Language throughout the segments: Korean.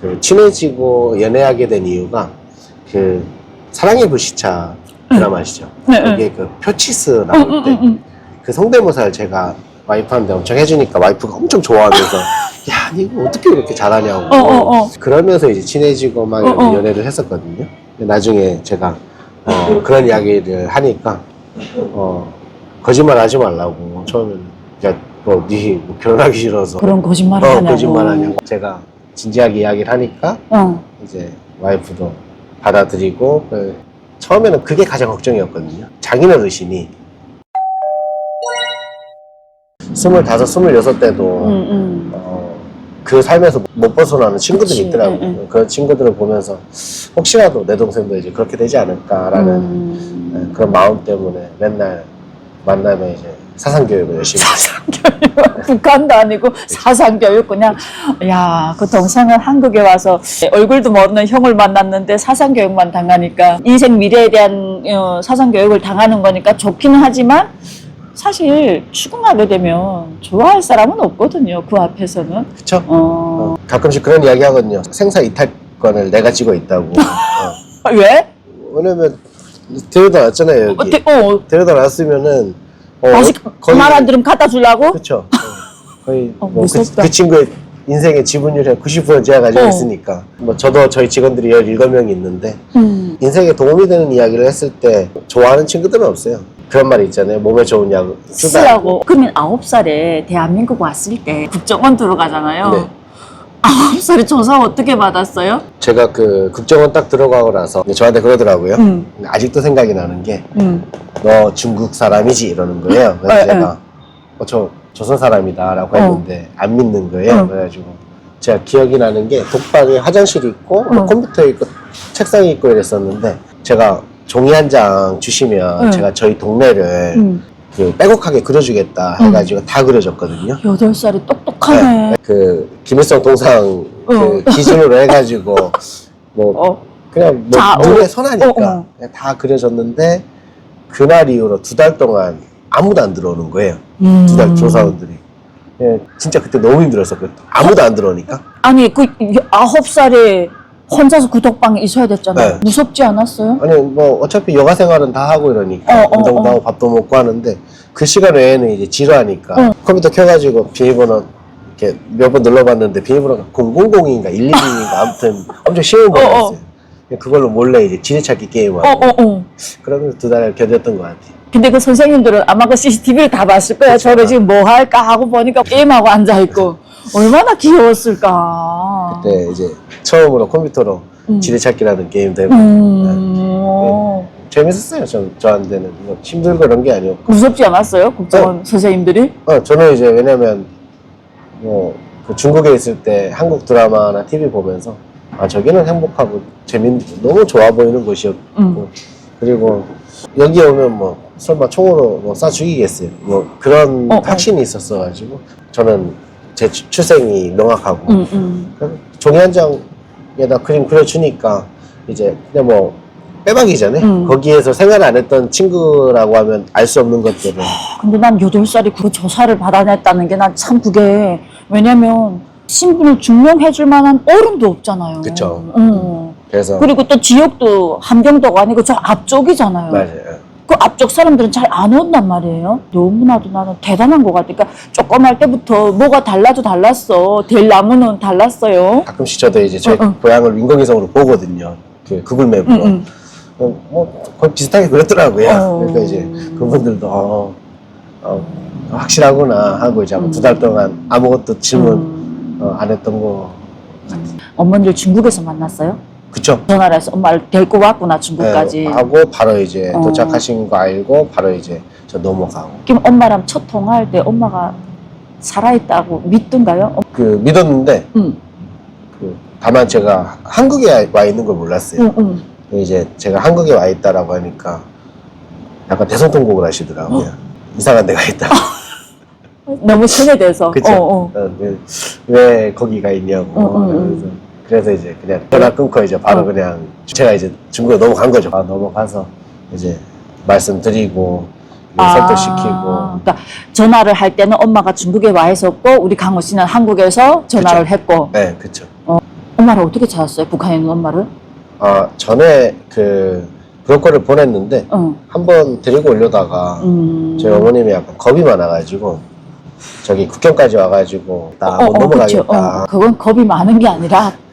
그 친해지고 연애하게 된 이유가 그 사랑의 불시차 드라마 아시죠? 네, 네. 거기에 그 표치스 응, 나올 응, 때. 그 성대모사를 제가 와이프한테 엄청 해주니까 와이프가 엄청 좋아하면서 야, 니 이거 어떻게 이렇게 잘하냐고. 어, 어, 어. 그러면서 이제 친해지고 막 어, 어. 연애를 했었거든요. 근데 나중에 제가 어, 그런 이야기를 하니까 어, 거짓말 하지 말라고 처음에는 야뭐니 뭐 결혼하기 싫어서 그런 거짓말을 어, 하냐고. 거짓말 하냐고 제가 진지하게 이야기를 하니까 어. 이제 와이프도 받아들이고 그 처음에는 그게 가장 걱정이었거든요. 장인 어르신이 스물다섯, 스물여섯 때도 응, 응. 어, 그 삶에서 못 벗어나는 친구들이 그치, 있더라고요. 응, 응. 그런 친구들을 보면서 혹시라도 내 동생도 이제 그렇게 되지 않을까라는 음. 네, 그런 마음 때문에 맨날 만나면 이제 사상교육을 열심히. 사상교육 북한도 아니고 사상교육 그냥 야 그 동생은 한국에 와서 얼굴도 모르는 형을 만났는데 사상교육만 당하니까 인생 미래에 대한 어, 사상교육을 당하는 거니까 좋기는 하지만 사실 출근하게 되면 좋아할 사람은 없거든요 그 앞에서는 그쵸? 어 어, 가끔씩 그런 이야기 하거든요. 생사 이탈권을 내가 쥐고 있다고. 어. 왜? 왜냐면 데려다 놨잖아요 여기. 어때? 어 데려다 놨으면은 어, 다시 거의- 말 안 들으면 갖다 주려고? 그쵸. 어, 거의 어, 뭐 그, 무섭다. 그 친구의 인생의 지분율이 한90% 제가 가지고 어. 있으니까. 뭐 저도 저희 직원들이 17명이 있는데 음. 인생에 도움이 되는 이야기를 했을 때 좋아하는 친구들은 없어요. 그런 말 있잖아요. 몸에 좋은 약 쓰다. 쓰라고. 그러면 아홉 살에 대한민국 왔을 때 국정원 들어가잖아요. 네. 아홉 살에 조사 어떻게 받았어요? 제가 그 국정원 딱 들어가고 나서 저한테 그러더라고요. 응, 근데 아직도 생각이 나는 게 응. 너 중국 사람이지 이러는 거예요. 그래서 네, 제가 어, 저 조선 사람이다 라고 어. 했는데 안 믿는 거예요. 어. 그래가지고 제가 기억이 나는 게 독방에 화장실이 있고 뭐 어. 컴퓨터 있고 책상이 있고 이랬었는데 제가 종이 한 장 주시면 응. 제가 저희 동네를 응. 그 빼곡하게 그려주겠다 해가지고 다 그려줬거든요. 여덟 살이 똑똑하네. 그 김일성 동상 그 어. 기준으로 해가지고 뭐 어. 그냥 뭐 자, 눈에 어. 선하니까 어, 어. 그냥 다 그려졌는데 그날 이후로 두 달 동안 아무도 안 들어오는 거예요. 음. 두 달 조사원들이. 예, 진짜 그때 너무 힘들었었거든요. 아무도 안 들어오니까. 아니 그 아홉 살에 혼자서 그 독방에 있어야 됐잖아요. 네. 무섭지 않았어요? 아니 뭐 어차피 여가 생활은 다 하고 이러니까 어, 어, 운동도 어. 하고 밥도 먹고 하는데 그 시간 외에는 이제 지루하니까 어. 컴퓨터 켜가지고 비밀번호 이렇게 몇 번 눌러봤는데 비밀번호가 000인가 112인가 아무튼 엄청 쉬운 어, 어. 거였어요. 그걸로 몰래 이제 지뢰찾기 게임하고 어, 어, 어. 그러면서 두 달을 견뎠던 것 같아요. 근데 그 선생님들은 아마 그 CCTV를 다 봤을 거예요. 그쵸. 저를 지금 뭐 할까 하고 보니까 게임하고 앉아있고. 얼마나 귀여웠을까. 그때 이제 처음으로 컴퓨터로 음. 지뢰찾기라는 게임도 해보고 음. 재밌었어요. 저, 저한테는 뭐 힘들고 그런 게 아니었고. 무섭지 않았어요? 국정원 네. 선생님들이? 어, 저는 이제 왜냐면 뭐 그 중국에 있을 때 한국 드라마나 TV 보면서 아 저기는 행복하고 재밌 너무 좋아 보이는 곳이었고 음. 그리고 여기 오면 뭐 설마 총으로 뭐 쏴 죽이겠어요. 뭐 그런 어, 어. 확신이 있었어가지고 저는 제 출- 출생이 명확하고 음, 음. 종이 한 장에다 그림 그려주니까 이제 그냥 뭐 빼박이잖아요. 음. 거기에서 생활 안 했던 친구라고 하면 알 수 없는 것들을 근데 난 여덟 살이 그 조사를 받아냈다는 게 난 참 그게 왜냐면 신분을 증명해줄 만한 어른도 없잖아요. 그쵸. 어. 그래서 그리고 또 지역도 함경도가 아니고 저 앞쪽이잖아요. 맞아요. 그 앞쪽 사람들은 잘 안 온단 말이에요. 너무나도 나는 대단한 것 같아. 그러니까 조그만 때부터 뭐가 달라도 달랐어. 될 나무는 달랐어요. 가끔씩 저도 이제 저희 어, 어. 고향을 인공위성으로 보거든요. 그 구글 맵으로. 응, 응. 어, 뭐 거의 비슷하게 그랬더라고요. 어. 그러니까 이제 그분들도 어, 어, 확실하구나 하고 이제 음. 두달 동안 아무것도 질문 음. 어, 안 했던 거 어머니를 중국에서 만났어요? 그쵸? 전화를 해서 엄마를 데리고 왔구나 중국까지. 네, 하고 바로 이제 어. 도착하신 거 알고 바로 이제 저 넘어가고 그럼 엄마랑 첫 통화할 때 엄마가 살아있다고 믿던가요? 어, 그 믿었는데 응, 그 다만 제가 한국에 와 있는 걸 몰랐어요. 응, 응. 이제 제가 한국에 와 있다라고 하니까 약간 대성통곡을 하시더라고요. 이상한 데가 있다. 너무 세뇌돼서. 그쵸? 어, 어. 어, 왜, 왜 거기 가 있냐고. 어, 어, 어. 그래서, 그래서 이제 그냥 전화 끊고 이제 바로 어. 그냥 제가 이제 중국에 넘어간 거죠. 아, 넘어가서 이제 말씀드리고 설득시키고. 그러니까 전화를 할 때는 엄마가 중국에 와 있었고 우리 강호 씨는 한국에서 전화를 했고 네, 그쵸. 엄마를 어떻게 찾았어요? 북한에 있는 엄마를? 아 전에 그 브로커를 보냈는데 어. 한번 데리고 오려다가 음. 저희 어머님이 약간 겁이 많아가지고 저기 국경까지 와가지고 나못 그쵸. 넘어가겠다. 어, 그건 겁이 많은 게 아니라 어,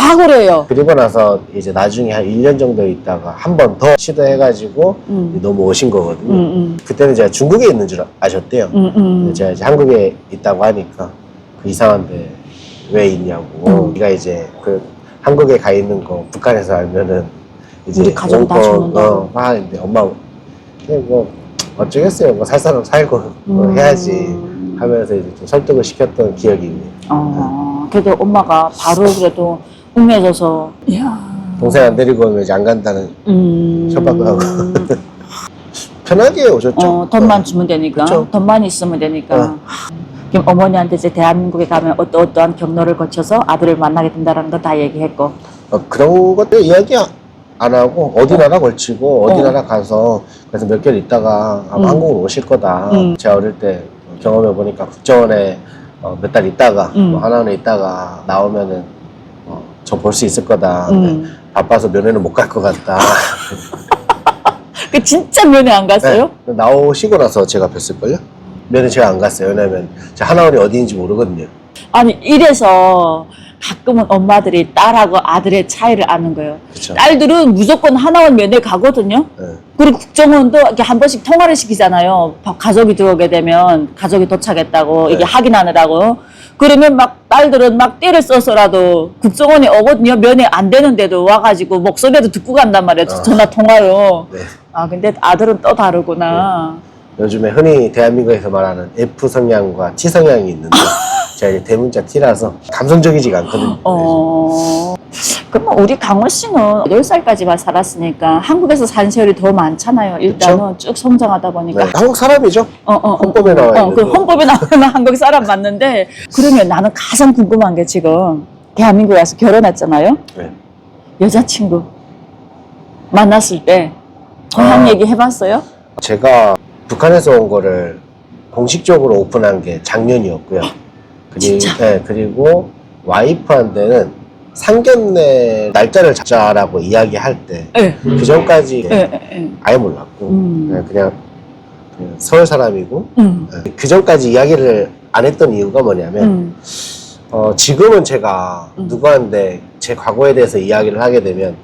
다 그래요. 그리고 나서 이제 나중에 한 1년 정도 있다가 한 번 더 시도해가지고 음. 너무 오신 거거든요. 음, 음. 그때는 제가 중국에 있는 줄 아셨대요. 음, 음. 제가 이제 한국에 있다고 하니까 그 이상한데 왜 있냐고. 음. 네가 이제 그 한국에 가 있는 거 북한에서 알면은 이제 우리 가족 다 어, 죽는다고. 어, 하는데 엄마 그냥 뭐 어쩌겠어요. 뭐 살 사람 살고 뭐 음. 해야지 하면서 이제 좀 설득을 시켰던 기억이 있네요. 어, 그래도 엄마가 바로 그래도 웅해져서 이야. 동생 안 데리고 오면 이제 안 간다는 음. 협박도 하고. 편하게 오셨죠? 어, 돈만 주면 되니까. 그쵸. 돈만 있으면 되니까. 어. 그럼 어머니한테 이제 대한민국에 가면 어떠, 어떠한 경로를 거쳐서 아들을 만나게 된다는 거 다 얘기했고. 어, 그런 것들 이야기 안 하고 어디 나라 걸치고 어디 어. 나라 가서 그래서 몇 개월 있다가 아마 음. 한국으로 오실 거다. 음. 제가 어릴 때 경험해 보니까 국정원에 어, 몇달 있다가 음. 뭐 하나원에 있다가 나오면은 어, 저 볼 수 있을 거다. 음. 바빠서 면회는 못 갈 것 같다. 그 진짜 면회 안 갔어요? 네. 나오시고 나서 제가 뵀을걸요? 면회 제가 안 갔어요. 왜냐면 제가 하나원이 어디인지 모르거든요. 아니, 이래서 가끔은 엄마들이 딸하고 아들의 차이를 아는 거예요. 그렇죠. 딸들은 무조건 하나원 면회 가거든요. 네. 그리고 국정원도 이렇게 한 번씩 통화를 시키잖아요. 바- 가족이 들어오게 되면 가족이 도착했다고 네. 이게 확인하느라고. 그러면 막 딸들은 막 떼를 써서라도 국정원에 오거든요. 면회 안 되는데도 와가지고 목소리도 듣고 간단 말이에요. 아. 전화 통화로. 네. 아 근데 아들은 또 다르구나. 요즘에 흔히 대한민국에서 말하는 F 성향과 T 성향이 있는데 제가 이제 대문자 T라서 감성적이지가 않거든요. 어. 그럼 우리 강원 씨는 8살까지만 살았으니까 한국에서 산 세월이 더 많잖아요. 일단은 쭉 성장하다 보니까. 네, 한국 사람이죠. 어, 어, 어, 헌법에 어, 나와 어, 있는 그 거. 헌법에 나오는 한국 사람 맞는데 그러면 나는 가장 궁금한 게 지금 대한민국에 와서 결혼했잖아요. 네. 여자친구 만났을 때 고향 아. 얘기 해봤어요? 제가 북한에서 온 거를 공식적으로 오픈한 게 작년이었고요. 그리, 진짜? 네, 그리고 와이프한테는 상견례 날짜를 잡자라고 이야기할 때 예, 그 전까지 예, 예, 예. 아예 몰랐고 음. 네, 그냥 그냥 서울 사람이고 음, 네, 그 전까지 이야기를 안 했던 이유가 뭐냐면 음, 어, 지금은 제가 음. 누구한테 제 과거에 대해서 이야기를 하게 되면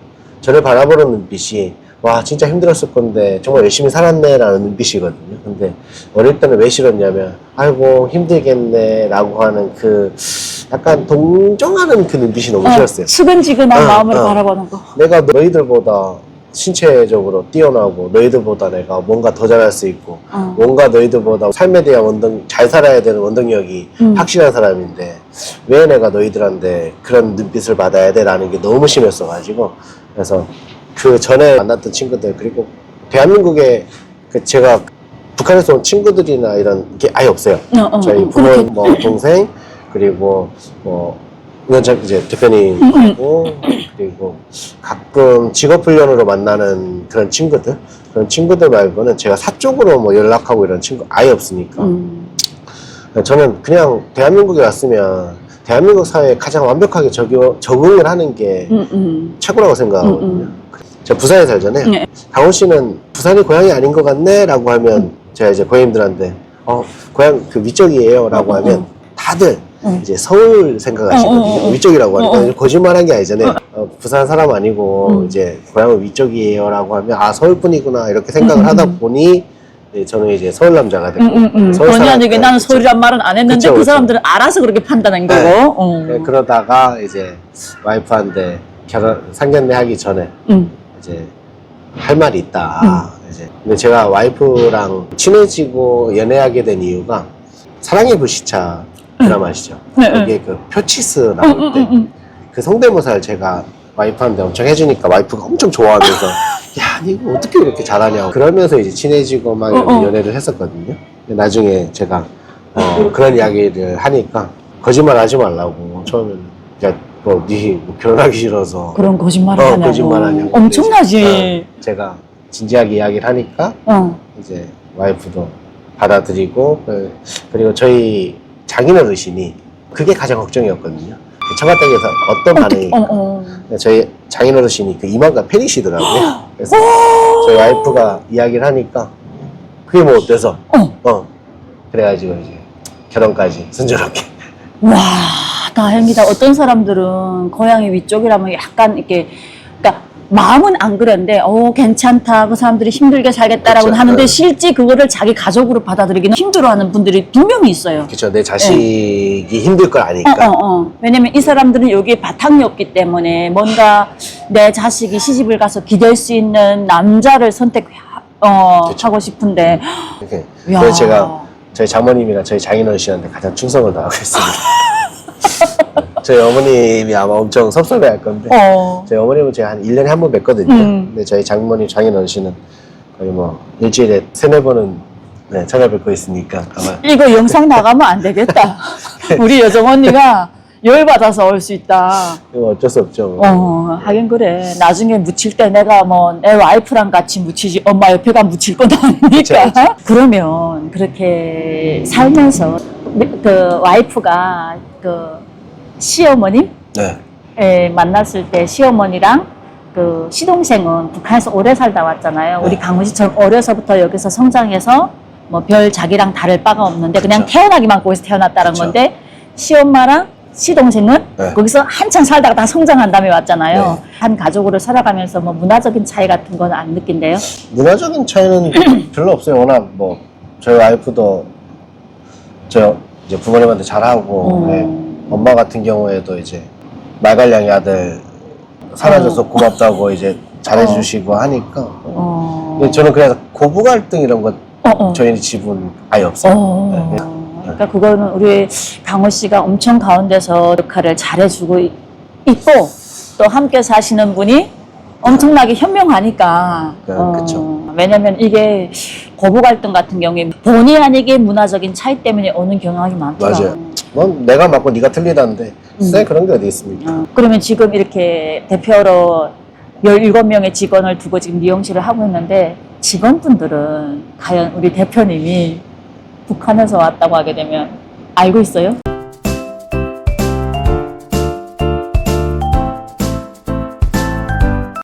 저를 바라보는 눈빛이 와 진짜 힘들었을 건데 정말 열심히 살았네라는 눈빛이거든요. 근데 어릴 때는 왜 싫었냐면 아이고 힘들겠네 라고 하는 그 약간 동정하는 그 눈빛이 너무 싫었어요. 어, 측은지근한 어, 마음으로 어. 바라보는 거. 내가 너희들보다 신체적으로 뛰어나고 너희들보다 내가 뭔가 더 잘할 수 있고 어. 뭔가 너희들보다 삶에 대한 원동 잘 살아야 되는 원동력이 음. 확실한 사람인데 왜 내가 너희들한테 그런 눈빛을 받아야 돼라는 게 너무 심했어 가지고 그래서 그 전에 만났던 친구들 그리고 대한민국에 그 제가 북한에서 온 친구들이나 이런 게 아예 없어요. 어, 어, 저희 어, 부모, 그렇게- 뭐 동생 그리고 뭐 위원장 이제 대표님하고 그리고 가끔 직업 훈련으로 만나는 그런 친구들 그런 친구들 말고는 제가 사적으로 뭐 연락하고 이런 친구 아예 없으니까 음, 저는 그냥 대한민국에 왔으면 대한민국 사회에 가장 완벽하게 적용, 적응을 하는 게 음, 음. 최고라고 생각하거든요. 음, 제가 부산에 살잖아요. 네. 강원 씨는 부산이 고향이 아닌 것 같네? 라고 하면 제가 이제 고객님들한테 어, 고향 그 위쪽이에요. 라고 어, 어, 하면 어. 다들 어. 이제 서울 생각하시거든요. 어, 어, 어. 위쪽이라고 하니까 어, 어. 거짓말한 게 아니잖아요. 어, 부산 사람 아니고 음. 이제 고향은 위쪽이에요. 라고 하면 아, 서울 분이구나. 이렇게 생각을 음, 하다 음. 보니 이제 저는 이제 서울 남자가 되고 음, 음, 음. 사람- 아니게 나는. 소리란 말은 안 했는데 그쵸, 그 그쵸. 사람들은 알아서 그렇게 판단한 거고. 네. 어. 네, 그러다가 이제 와이프한테 결혼 상견례 하기 전에 음. 이제 할 말이 있다. 이제 근데 제가 와이프랑 친해지고 연애하게 된 이유가 사랑의 불시차 드라마 아시죠? 네, 네. 거기에 그 표치스 음, 나올 음, 때. 그 성대모사를 제가 와이프한테 엄청 해주니까 와이프가 엄청 좋아하면서 야, 니 이거 어떻게 이렇게 잘하냐고 그러면서 이제 친해지고 막 이런 어, 어. 연애를 했었거든요. 근데 나중에 제가 어, 그런 이야기를 하니까 거짓말 하지 말라고 처음에는 야, 뭐, 니 뭐, 결혼하기 싫어서 그런 거짓말을 어, 하냐고. 거짓말하냐고. 엄청나지. 어, 제가 진지하게 이야기를 하니까 어. 이제 와이프도 받아들이고 그- 그리고 저희 장인어르신이 그게 가장 걱정이었거든요. 그 처가댁에서 어떤 반응이 어, 어. 저희 장인 어르신이 그 이만가 팬이시더라고요. 그래서 저희 와이프가 이야기를 하니까 그게 뭐 어때서? 어. 어. 그래가지고 이제 결혼까지 순조롭게. 와, 다행이다. 어떤 사람들은 고향이 위쪽이라면 약간 이렇게, 그러니까 마음은 안 그런데, 어, 괜찮다. 그 사람들이 힘들게 살겠다라고 그쵸. 하는데 네. 실제 그거를 자기 가족으로 받아들이기는 힘들어하는 분들이 분명히 있어요. 그쵸. 내 자식이 힘들 걸 어, 아니까. 어, 어. 왜냐면 이 사람들은 여기에 바탕이 없기 때문에 뭔가 내 자식이 시집을 가서 기댈 수 있는 남자를 선택, 어, 그쵸. 하고 싶은데, 이렇게. 야. 그래서 제가 저희 장모님이랑 저희 장인 어르신한테 가장 충성을 다하고 있습니다. 저희 어머님이 아마 엄청 섭섭해 할 건데. 어, 저희 어머님은 제가 한 1년에 한번 뵙거든요. 음. 근데 저희 장모님, 장인 어르신은 거의 뭐 일주일에 세네 번은 네, 찾아뵙고 있으니까 아마 이거 영상 나가면 안 되겠다. 우리 여정 언니가 열받아서 올 수 있다. 이거 어쩔 수 없죠. 어, 하긴 그래. 나중에 묻힐 때 내가 뭐 내 와이프랑 같이 묻히지 엄마 옆에가 묻힐 건 아니니까. 그쵸, 그러면 그렇게 살면서 그 와이프가 그 시어머님 네. 에 만났을 때 시어머니랑 그 시동생은 북한에서 오래 살다 왔잖아요. 우리 네. 강훈 씨처럼 어려서부터 여기서 성장해서 뭐 별 자기랑 다를 바가 없는데 그냥 그쵸. 태어나기만 거기서 태어났다는 그쵸. 건데 시엄마랑 시동생은 네. 거기서 한창 살다가 다 성장한 다음에 왔잖아요. 네. 한 가족으로 살아가면서 뭐 문화적인 차이 같은 건 안 느낀대요. 문화적인 차이는 별로 없어요. 워낙 뭐 저희 와이프도 저 이제 부모님한테 잘하고 음. 네. 엄마 같은 경우에도 이제 말갈량이 아들 살아줘서 어. 고맙다고 이제 잘해주시고 하니까 어. 근데 저는 그래서 고부 갈등 이런 건 어, 어. 저희 집은 아예 없어요. 어. 네. 그러니까 그거는 우리 강호 씨가 엄청 가운데서 역할을 잘해주고 이- 있고 또 함께 사시는 분이 엄청나게 현명하니까. 네, 그쵸. 왜냐면 이게 고부 갈등 같은 경우에 본의 아니게 문화적인 차이 때문에 오는 경향이 많더라. 맞아요. 뭐 내가 맞고 네가 틀리다는데 쎄 그런 게 어디 있습니까? 어, 그러면 지금 이렇게 대표로 17명의 직원을 두고 지금 미용실을 하고 있는데 직원분들은 과연 우리 대표님이 북한에서 왔다고 하게 되면 알고 있어요?